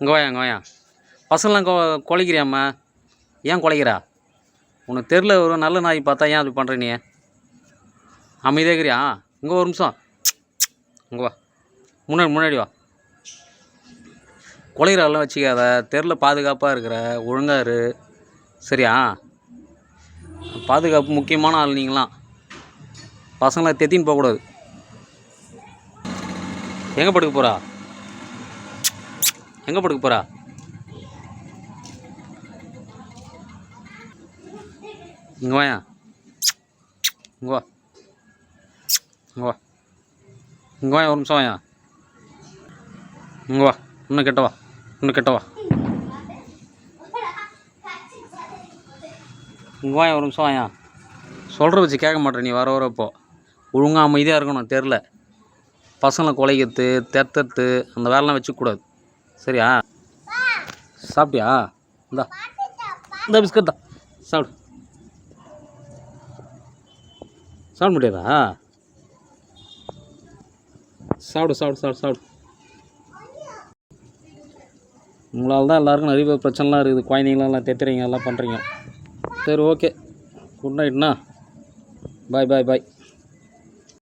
இங்கே வாயா இங்கே வாயா பசங்களாம் கொ குலைக்கிறியாம்மா? ஏன் குலைக்கிறா? உனக்கு தெரில ஒரு நல்ல நாய் பார்த்தா ஏன் அப்படி பண்ணுற நீ? அமைதியாக இருக்கிறியா? இங்கே ஒரு நிமிஷம். இங்கே வா முன்னாடி முன்னாடி வா. குலைகிறாலாம் வச்சுக்காத. தெரில பாதுகாப்பாக இருக்கிற ஒழுங்காக இரு. சரியா? பாதுகாப்பு முக்கியமான ஆள் நீங்களாம். பசங்களை தெத்தின்னு போகக்கூடாது. எங்கே படுக்க போகிறா எங்கே படுக்க போகிறா இங்கே வாயா. இங்கே வா. இங்கே வா. இங்கே வாயா ஒரு நிமிஷம் வாயா. இங்கே வா. இன்னும் கிட்ட வா. இன்னும் கெட்டவா இங்கே வாயா ஒரு நிமிஷம் வாயா. சொல்கிற வச்சு கேட்க மாட்டேன் நீ வர வரப்போ ஒழுங்காக அமைதியாக இருக்கணும் தெரில பசங்களை குலைக்கிறது தெத்தறது அந்த வேலைலாம் வச்சுக்கூடாது சரியா? சாப்பிட்டியா? இந்தா. இந்த பிஸ்கட் தான் சாப்பிடு. சாப்பிட முடியாதா? சாப்பிடு சாப்பிடு சாப்பிடு சாப்பிடு. உங்களால் தான் எல்லாருக்கும் நிறைய பிரச்சனைலாம் இருக்குது. குழந்தைங்களாம் எல்லாம் தெத்துறீங்க எல்லாம் பண்ணுறீங்க சரி ஓகே குட் நைட்ண்ணா பாய் பாய் பாய்